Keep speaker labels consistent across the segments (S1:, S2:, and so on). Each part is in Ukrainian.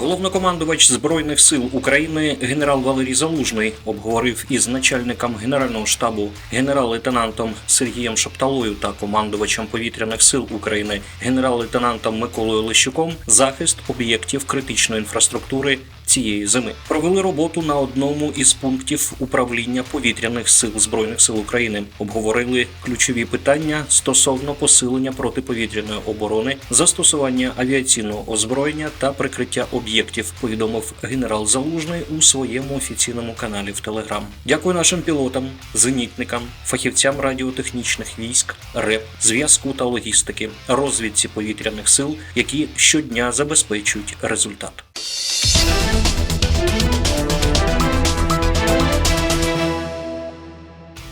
S1: Головнокомандувач Збройних сил України генерал Валерій Залужний обговорив із начальником Генерального штабу генерал-лейтенантом Сергієм Шапталою та командувачем повітряних сил України генерал-лейтенантом Миколою Лещуком захист об'єктів критичної інфраструктури цієї зими. Провели роботу на одному із пунктів управління повітряних сил збройних сил України. Обговорили ключові питання стосовно посилення протиповітряної оборони, застосування авіаційного озброєння та прикриття об'єктів. Повідомив генерал Залужний у своєму офіційному каналі в Телеграм. Дякую нашим пілотам, зенітникам, фахівцям радіотехнічних військ, РЕП, зв'язку та логістики, розвідці повітряних сил, які щодня забезпечують результат.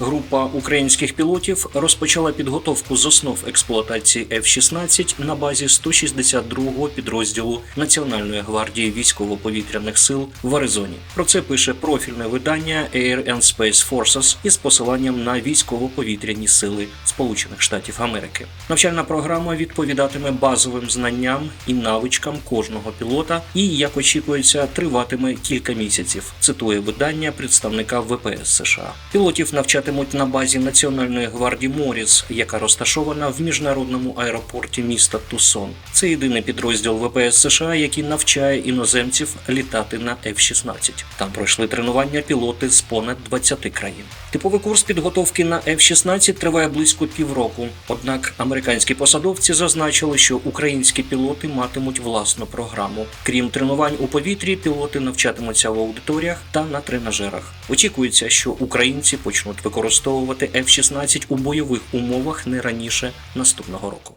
S1: Група українських пілотів розпочала підготовку з основ експлуатації F-16 на базі 162-го підрозділу Національної гвардії військово-повітряних сил в Аризоні. Про це пише профільне видання Air and Space Forces із посиланням на військово-повітряні сили Сполучених Штатів Америки. Навчальна програма відповідатиме базовим знанням і навичкам кожного пілота, і як очікується, триватиме кілька місяців. Цитує видання представника ВПС США. Пілотів навчатимуть на базі Національної гвардії Моріс, яка розташована в міжнародному аеропорті міста Тусон. Це єдиний підрозділ ВПС США, який навчає іноземців літати на F-16. Там пройшли тренування пілоти з понад 20 країн. Типовий курс підготовки на F-16 триває близько півроку. Однак американські посадовці зазначили, що українські пілоти матимуть власну програму. Крім тренувань у повітрі, пілоти навчатимуться в аудиторіях та на тренажерах. Очікується, що українці почнуть використовувати F-16 у бойових умовах не раніше наступного року.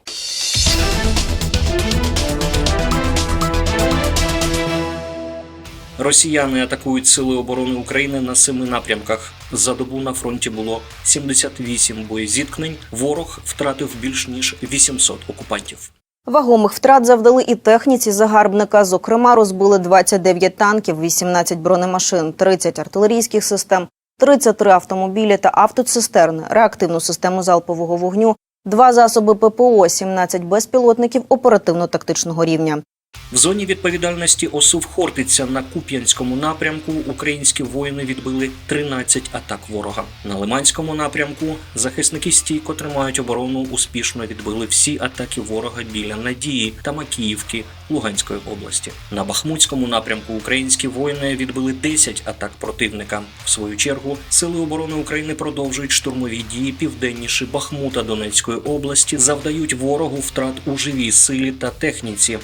S1: Росіяни атакують сили оборони України на семи напрямках. За добу на фронті було 78 боєзіткнень. Ворог втратив більш ніж 800 окупантів.
S2: Вагомих втрат завдали і техніці загарбника. Зокрема, розбили 29 танків, 18 бронемашин, 30 артилерійських систем, 33 автомобілі та автоцистерни, реактивну систему залпового вогню, два засоби ППО, 17 безпілотників оперативно-тактичного рівня.
S1: В зоні відповідальності ОСУВ Хортиця на Куп'янському напрямку українські воїни відбили 13 атак ворога. На Лиманському напрямку захисники стійко тримають оборону, успішно відбили всі атаки ворога біля Надії та Макіївки Луганської області. На Бахмутському напрямку українські воїни відбили 10 атак противника. В свою чергу сили оборони України продовжують штурмові дії південніше Бахмута Донецької області, завдають ворогу втрат у живій силі та техніці,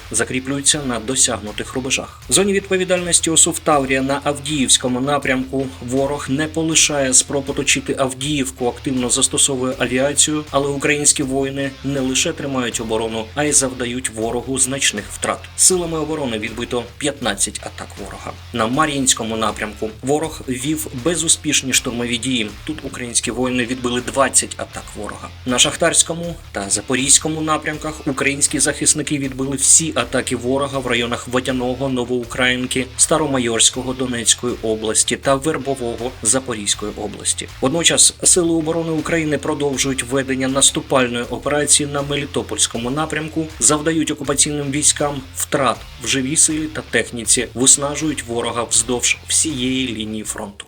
S1: закріплюються на досягнутих рубежах. В зоні відповідальності ОСУВ Таврія на Авдіївському напрямку ворог не полишає спроб оточити Авдіївку, активно застосовує авіацію, але українські воїни не лише тримають оборону, а й завдають ворогу значних втрат. Силами оборони відбито 15 атак ворога. На Мар'їнському напрямку ворог вів безуспішні штурмові дії. Тут українські воїни відбили 20 атак ворога. На Шахтарському та Запорізькому напрямках українські захисники відбили всі атаки ворога в районах Водяного, Новоукраїнки, Старомайорського Донецької області та Вербового Запорізької області. Водночас сили оборони України продовжують ведення наступальної операції на Мелітопольському напрямку, завдають окупаційним військам втрат в живій силі та техніці, виснажують ворога вздовж всієї лінії фронту.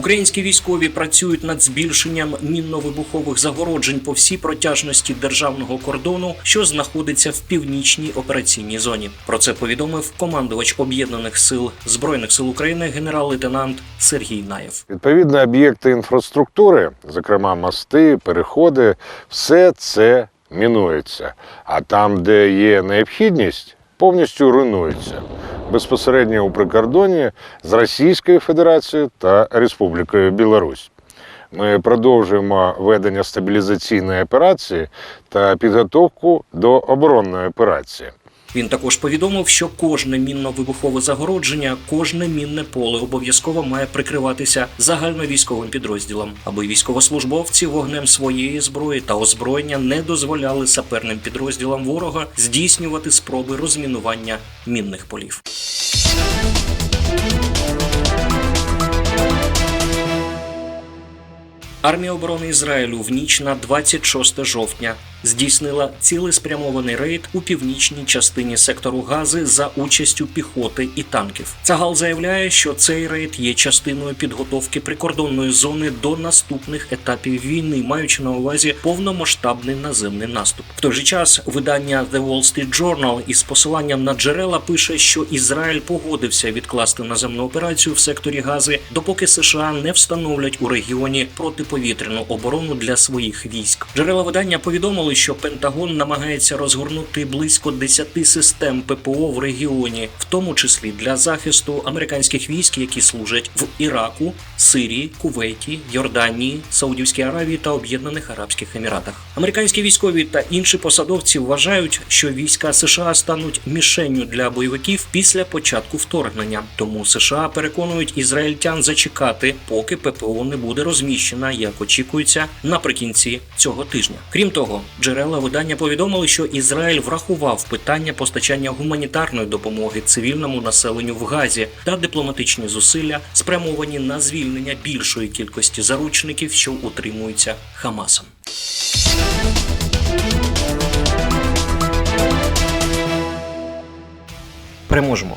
S1: Українські військові працюють над збільшенням мінно-вибухових загороджень по всій протяжності державного кордону, що знаходиться в північній операційній зоні. Про це повідомив командувач об'єднаних сил збройних сил України генерал-лейтенант Сергій Наєв.
S3: Відповідно, об'єкти інфраструктури, зокрема мости, переходи, все це мінується. А там, де є необхідність, повністю руйнується безпосередньо у прикордоні з Російською Федерацією та Республікою Білорусь. Ми продовжуємо ведення стабілізаційної операції та підготовку до оборонної операції.
S1: Він також повідомив, що кожне мінно-вибухове загородження, кожне мінне поле обов'язково має прикриватися загальновійськовим підрозділом, аби військовослужбовці вогнем своєї зброї та озброєння не дозволяли саперним підрозділам ворога здійснювати спроби розмінування мінних полів. Армія оборони Ізраїлю в ніч на 26 жовтня здійснила цілеспрямований рейд у північній частині сектору Гази за участю піхоти і танків. Цагал заявляє, що цей рейд є частиною підготовки прикордонної зони до наступних етапів війни, маючи на увазі повномасштабний наземний наступ. В той же час видання The Wall Street Journal із посиланням на джерела пише, що Ізраїль погодився відкласти наземну операцію в секторі Гази, допоки США не встановлять у регіоні протиповітряну оборону для своїх військ. Джерела видання повідомили, що Пентагон намагається розгорнути близько 10 систем ППО в регіоні, в тому числі для захисту американських військ, які служать в Іраку, Сирії, Кувейті, Йорданії, Саудівській Аравії та Об'єднаних Арабських Еміратах. Американські військові та інші посадовці вважають, що війська США стануть мішенню для бойовиків після початку вторгнення. Тому США переконують ізраїльтян зачекати, поки ППО не буде розміщена, як очікується, наприкінці цього тижня. Крім того, джерела видання повідомили, що Ізраїль врахував питання постачання гуманітарної допомоги цивільному населенню в Газі та дипломатичні зусилля, спрямовані на звільнення більшої кількості заручників, що утримуються Хамасом. Переможемо.